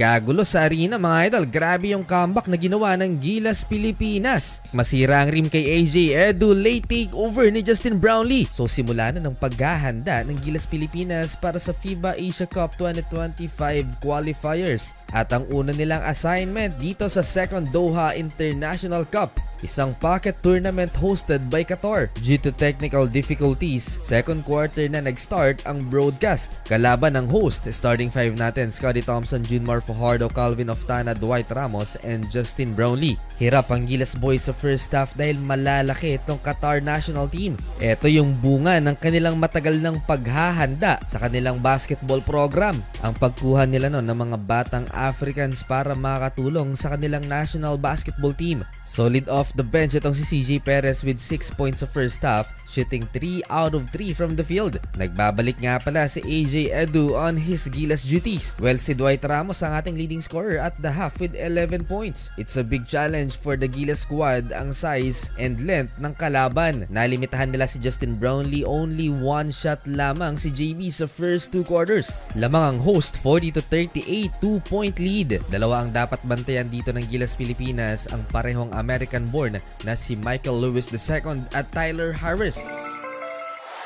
Kagulo sa arena mga idol, grabe yung comeback na ginawa ng Gilas Pilipinas. Masira ang rim kay AJ Edu, late takeover ni Justin Brownlee. So simula na ng paghahanda ng Gilas Pilipinas para sa FIBA Asia Cup 2025 qualifiers. At ang una nilang assignment dito sa second Doha International Cup Isang pocket tournament hosted by Qatar. Due to technical difficulties, second quarter na nag-start ang broadcast. Kalaban ng host, starting five natin, Scotty Thompson, Junmar Fajardo, Calvin Oftana, Dwight Ramos, and Justin Brownlee. Hirap ang Gilas Boys sa first half dahil malalaki itong Qatar national team. Ito yung bunga ng kanilang matagal ng paghahanda sa kanilang basketball program. Ang pagkuha nila no, ng mga batang Africans para makatulong sa kanilang national basketball team. Solid off the bench itong si CJ Perez with 6 points sa first half, shooting 3 out of 3 from the field. Nagbabalik nga pala si AJ Edu on his Gilas duties. Well, si Dwight Ramos ang ating leading scorer at the half with 11 points. It's a big challenge for the Gilas squad ang size and length ng kalaban. Nalimitahan nila si Justin Brownlee only one shot lamang si JB sa first two quarters. Lamang ang host 40 to 38 2 point lead. Dalawa ang dapat bantayan dito ng Gilas Pilipinas ang parehong American-born na si Michael Lewis II at Tyler Harris.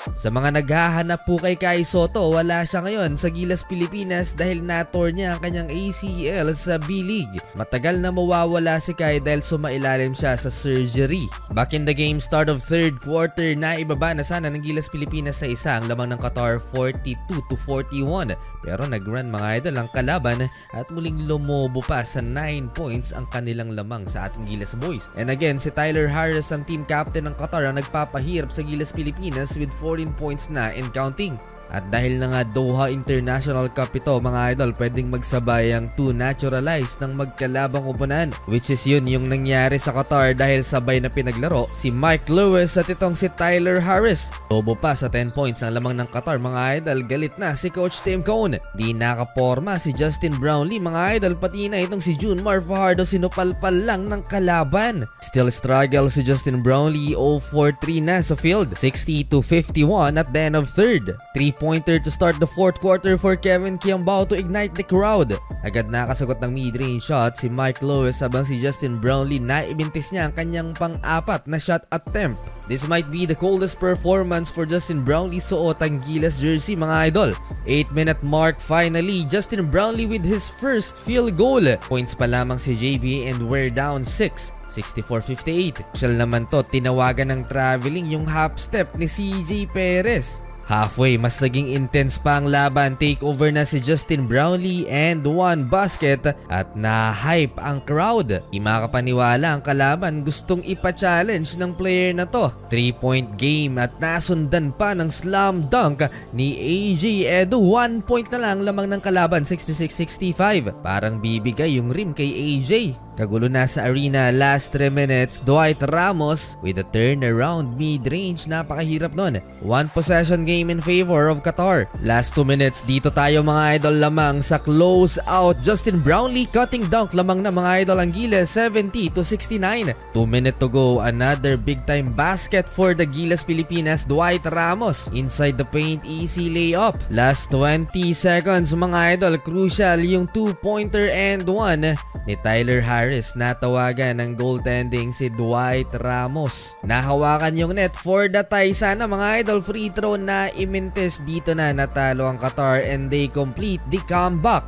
Sa mga naghahanap po kay Kai Soto, wala siya ngayon sa Gilas Pilipinas dahil nator niya ang kanyang ACL sa B-League. Matagal na mawawala si Kai dahil sumailalim siya sa surgery. Back in the game start of third quarter na ibaba na sana ng Gilas Pilipinas sa isang lamang ng Qatar 42 to 41. Pero nag-run mga idol ang kalaban at muling lumobo pa sa 9 points ang kanilang lamang sa ating Gilas Boys. And again, si Tyler Harris ang team captain ng Qatar ang nagpapahirap sa Gilas Pilipinas with 14 points na and counting. At dahil na nga Doha International Cup ito mga idol, pwedeng magsabay ang two naturalized ng magkalabang kupunan. Which is yun yung nangyari sa Qatar dahil sabay na pinaglaro si Mike Lewis at itong si Tyler Harris. Tobo pa sa 10 points ang lamang ng Qatar mga idol, galit na si Coach Tim Cone. Di nakaporma si Justin Brownlee mga idol, pati na itong si June Fajardo sinupalpal lang ng kalaban. Still struggle si Justin Brownlee 0-4-3 na sa field. 60 to 51 at the end of third. 3 pointer to start the fourth quarter for Kevin Kiambao to ignite the crowd. Agad nakasagot ng mid-range shot si Mike Lewis habang si Justin Brownlee na ibintis niya ang kanyang pang-apat na shot attempt. This might be the coldest performance for Justin Brownlee suot ang Gilas jersey mga idol. 8 minute mark finally, Justin Brownlee with his first field goal. Points pa lamang si JB and we're down 6. 64-58. Siya naman to, tinawagan ng traveling yung half step ni CJ Perez. Halfway, mas naging intense pa ang laban. Takeover na si Justin Brownlee and one basket at na-hype ang crowd. Di makapaniwala ang kalaban gustong ipa-challenge ng player na to. 3-point game at nasundan pa ng slam dunk ni AJ Edu. 1 point na lang lamang ng kalaban, 66-65. Parang bibigay yung rim kay AJ. Kagulo na sa arena last 3 minutes, Dwight Ramos with a turnaround mid-range. Napakahirap nun. One possession game in favor of Qatar. Last 2 minutes, dito tayo mga idol lamang sa close out. Justin Brownlee cutting dunk lamang na mga idol ang Giles 70 to 69. 2 minutes to go, another big time basket for the Gilas Pilipinas. Dwight Ramos inside the paint, easy layup. Last 20 seconds mga idol, crucial yung 2-pointer and 1 ni Tyler Harris. Harris natawagan ng goaltending si Dwight Ramos. Nahawakan yung net for the tie. Sana mga idol free throw na imintes dito na natalo ang Qatar and they complete the comeback.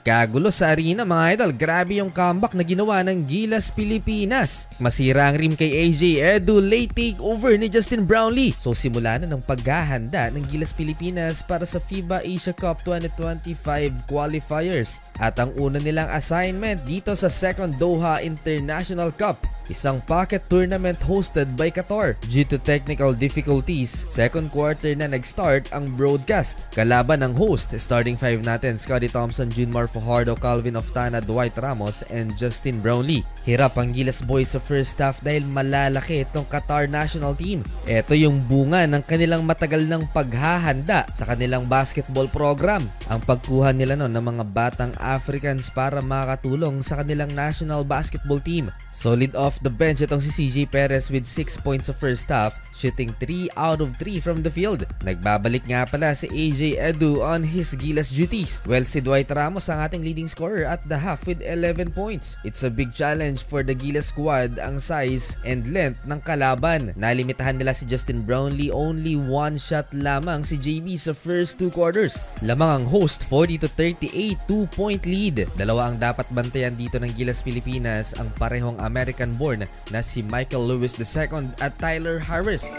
Kagulo sa arena mga idol, grabe yung comeback na ginawa ng Gilas Pilipinas. Masira ang rim kay AJ Edu, late takeover ni Justin Brownlee. So simula na ng paghahanda ng Gilas Pilipinas para sa FIBA Asia Cup 2025 qualifiers. At ang una nilang assignment dito sa second Doha International Cup isang pocket tournament hosted by Qatar. Due to technical difficulties, second quarter na nag-start ang broadcast. Kalaban ng host, starting five natin, Scotty Thompson, Junmar Fajardo, Calvin Oftana, Dwight Ramos, and Justin Brownlee. Hirap ang Gilas Boys sa first half dahil malalaki itong Qatar national team. Ito yung bunga ng kanilang matagal ng paghahanda sa kanilang basketball program. Ang pagkuha nila no, ng mga batang Africans para makatulong sa kanilang national basketball team. Solid off the bench itong si CJ Perez with 6 points sa first half, shooting 3 out of 3 from the field. Nagbabalik nga pala si AJ Edu on his Gilas duties. Well, si Dwight Ramos ang ating leading scorer at the half with 11 points. It's a big challenge for the Gilas squad ang size and length ng kalaban. Nalimitahan nila si Justin Brownlee only one shot lamang si JB sa first two quarters. Lamang ang host 40 to 38 2 point lead. Dalawa ang dapat bantayan dito ng Gilas Pilipinas ang parehong American-born na si Michael Lewis II at Tyler Harris.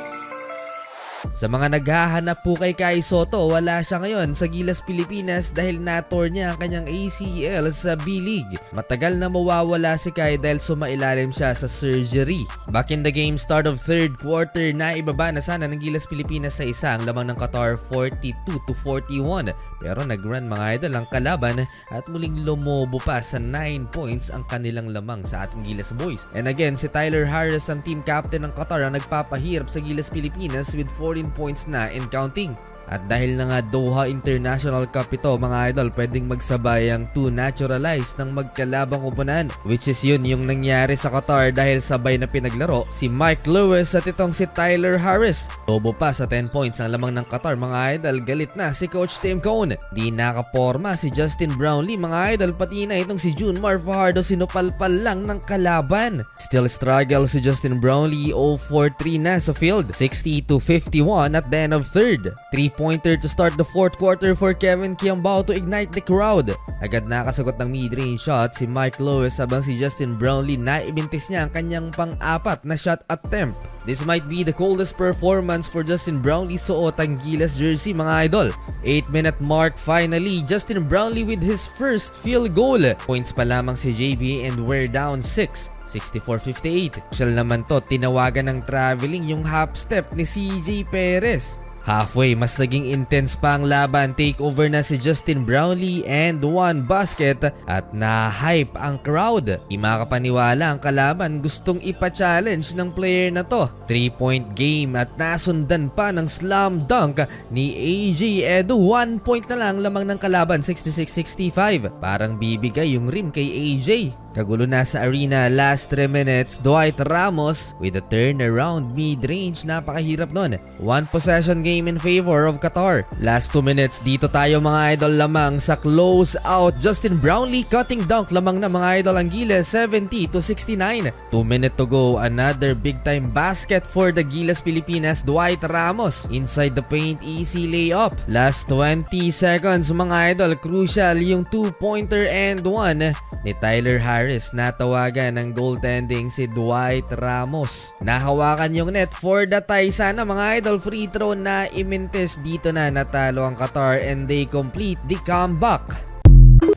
Sa mga naghahanap po kay Kai Soto, wala siya ngayon sa Gilas Pilipinas dahil nator niya ang kanyang ACL sa B-League. Matagal na mawawala si Kai dahil sumailalim siya sa surgery. Back in the game start of third quarter, na ibaba na sana ng Gilas Pilipinas sa isa ang lamang ng Qatar 42 to 41. Pero nag-run mga idol ang kalaban at muling lumobo pa sa 9 points ang kanilang lamang sa ating Gilas Boys. And again, si Tyler Harris ang team captain ng Qatar ang nagpapahirap sa Gilas Pilipinas with 14 points na and counting. At dahil na nga Doha International Cup ito mga idol, pwedeng magsabay ang two naturalized ng magkalabang upunan. Which is yun yung nangyari sa Qatar dahil sabay na pinaglaro si Mike Lewis at itong si Tyler Harris. Tobo pa sa 10 points ang lamang ng Qatar mga idol, galit na si Coach Tim Cone. Di nakaporma si Justin Brownlee mga idol, pati na itong si June Mar Fajardo sinupalpal lang ng kalaban. Still struggle si Justin Brownlee 0-4-3 na sa field, 60 to 51 at the end of third. 3 pointer to start the fourth quarter for Kevin Kiambao to ignite the crowd. Agad nakasagot ng mid-range shot si Mike Lewis habang si Justin Brownlee na ibintis niya ang kanyang pang-apat na shot attempt. This might be the coldest performance for Justin Brownlee suot ang Gilas jersey mga idol. 8 minute mark finally, Justin Brownlee with his first field goal. Points pa lamang si JB and we're down 6. 64-58. Siya naman to, tinawagan ng traveling yung half step ni CJ Perez. Halfway, mas naging intense pa ang laban. Takeover na si Justin Brownlee and one basket at na-hype ang crowd. Di makapaniwala ang kalaban gustong ipa-challenge ng player na to. 3-point game at nasundan pa ng slam dunk ni AJ Edo. 1 point na lang lamang ng kalaban, 66-65. Parang bibigay yung rim kay AJ. Kagulo na sa arena last 3 minutes, Dwight Ramos with a turnaround mid-range. Napakahirap nun. One possession game in favor of Qatar. Last 2 minutes, dito tayo mga idol lamang sa close out. Justin Brownlee cutting dunk lamang na mga idol ang Giles 70 to 69. 2 minutes to go, another big time basket for the Giles Pilipinas. Dwight Ramos inside the paint, easy layup. Last 20 seconds mga idol, crucial yung 2-pointer and 1 ni Tyler Harris. Natawagan ng goaltending si Dwight Ramos. Nahawakan yung net for the tie. Sana mga idol free throw na imintes dito na natalo ang Qatar and they complete the comeback.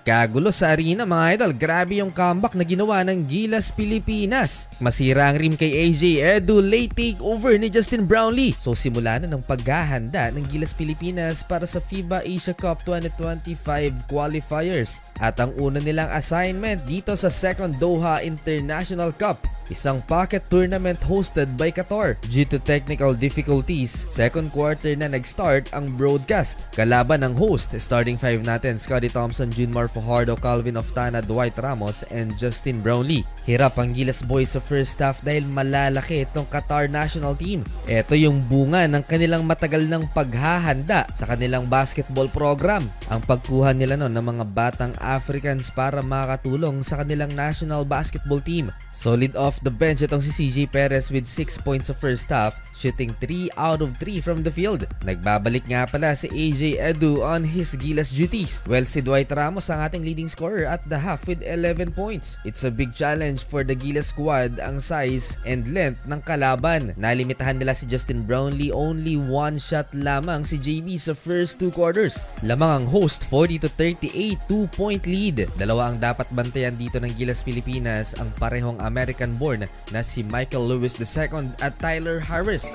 Kagulo sa arena mga idol, grabe yung comeback na ginawa ng Gilas Pilipinas. Masira ang rim kay AJ Edu, late takeover ni Justin Brownlee. So simula na ng paghahanda ng Gilas Pilipinas para sa FIBA Asia Cup 2025 qualifiers. At ang una nilang assignment dito sa second Doha International Cup, isang pocket tournament hosted by Qatar. Due to technical difficulties, second quarter na nag-start ang broadcast. Kalaban ng host, starting five natin, Scotty Thompson, Junmar Fajardo, Calvin Oftana, Dwight Ramos, and Justin Brownlee. Hirap ang Gilas Boys sa first half dahil malalaki itong Qatar national team. Ito yung bunga ng kanilang matagal ng paghahanda sa kanilang basketball program. Ang pagkuha nila noon ng mga batang Africans para makatulong sa kanilang national basketball team. Solid off the bench itong si CJ Perez with 6 points sa first half, shooting 3 out of 3 from the field. Nagbabalik nga pala si AJ Edu on his Gilas duties. Well, si Dwight Ramos ang ating leading scorer at the half with 11 points. It's a big challenge for the Gilas squad ang size and length ng kalaban. Nalimitahan nila si Justin Brownlee only one shot lamang si JB sa first two quarters. Lamang ang host 40 to 38 2 point lead. Dalawa ang dapat bantayan dito ng Gilas Pilipinas ang parehong American-born na si Michael Lewis II at Tyler Harris.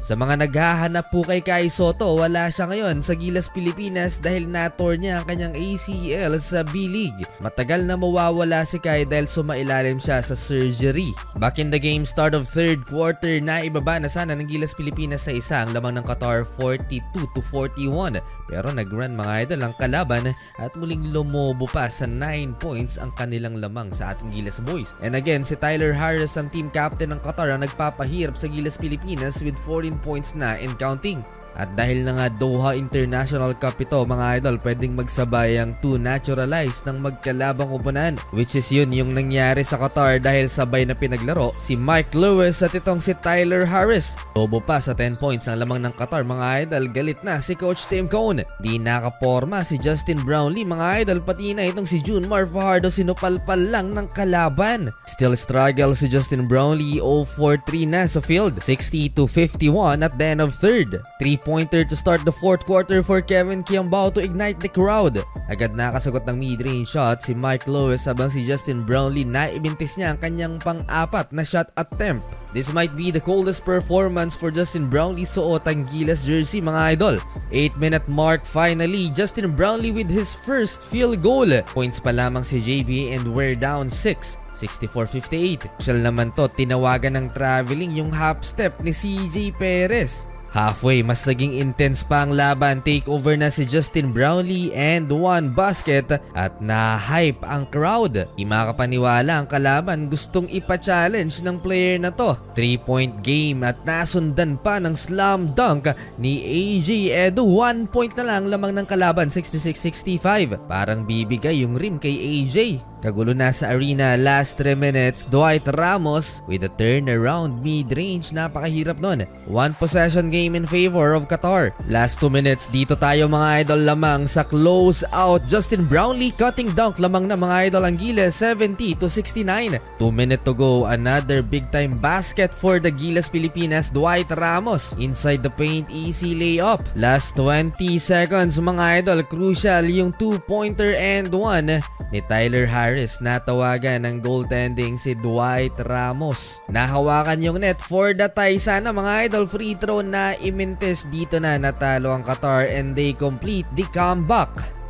Sa mga naghahanap po kay Kai Soto, wala siya ngayon sa Gilas Pilipinas dahil nator niya ang kanyang ACL sa B-League. Matagal na mawawala si Kai dahil sumailalim siya sa surgery. Back in the game start of third quarter na na sana ng Gilas Pilipinas sa isang lamang ng Qatar 42 to 41. Pero nag-run mga idol ang kalaban at muling lumobo pa sa 9 points ang kanilang lamang sa ating Gilas Boys. And again, si Tyler Harris ang team captain ng Qatar ang nagpapahirap sa Gilas Pilipinas with 14 points na and counting. At dahil na nga Doha International Cup ito mga idol, pwedeng magsabay ang two naturalized ng magkalabang kupunan. Which is yun yung nangyari sa Qatar dahil sabay na pinaglaro si Mike Lewis at itong si Tyler Harris. Lobo pa sa 10 points ang lamang ng Qatar mga idol, galit na si Coach Tim Cone. Di nakaporma si Justin Brownlee mga idol, pati na itong si June Mar Fajardo sinupalpal lang ng kalaban. Still struggle si Justin Brownlee 0-4-3 na sa field. 60 to 51 at the end of third. 3 pointer to start the fourth quarter for Kevin Kiambao to ignite the crowd. Agad nakasagot ng mid-range shot si Mike Lewis habang si Justin Brownlee na ibintis niya ang kanyang pang-apat na shot attempt. This might be the coldest performance for Justin Brownlee suot ang Gilas jersey mga idol. 8 minute mark finally, Justin Brownlee with his first field goal. Points pa lamang si JB and we're down 6. 64-58. Siya naman to, tinawagan ng traveling yung half step ni CJ Perez. Halfway, mas naging intense pa ang laban. Takeover na si Justin Brownlee and one basket at na-hype ang crowd. Di makapaniwala ang kalaban gustong ipa-challenge ng player na to. 3-point game at nasundan pa ng slam dunk ni AJ Edu. 1 point na lang lamang ng kalaban, 66-65. Parang bibigay yung rim kay AJ. Kagulo na sa arena last 3 minutes, Dwight Ramos with a turnaround mid-range, napakahirap nun. One possession game in favor of Qatar. Last 2 minutes, dito tayo mga idol lamang sa close out. Justin Brownlee cutting dunk lamang na mga idol ang Gilas 70 to 69. 2 minutes to go, another big time basket for the Gilas Pilipinas, Dwight Ramos. Inside the paint, easy layup. Last 20 seconds mga idol, crucial yung 2-pointer and 1 ni Tyler Harris natawagan ng goaltending si Dwight Ramos. Nahawakan yung net for the tie sana mga idol free throw na imintes dito na natalo ang Qatar and they complete the comeback.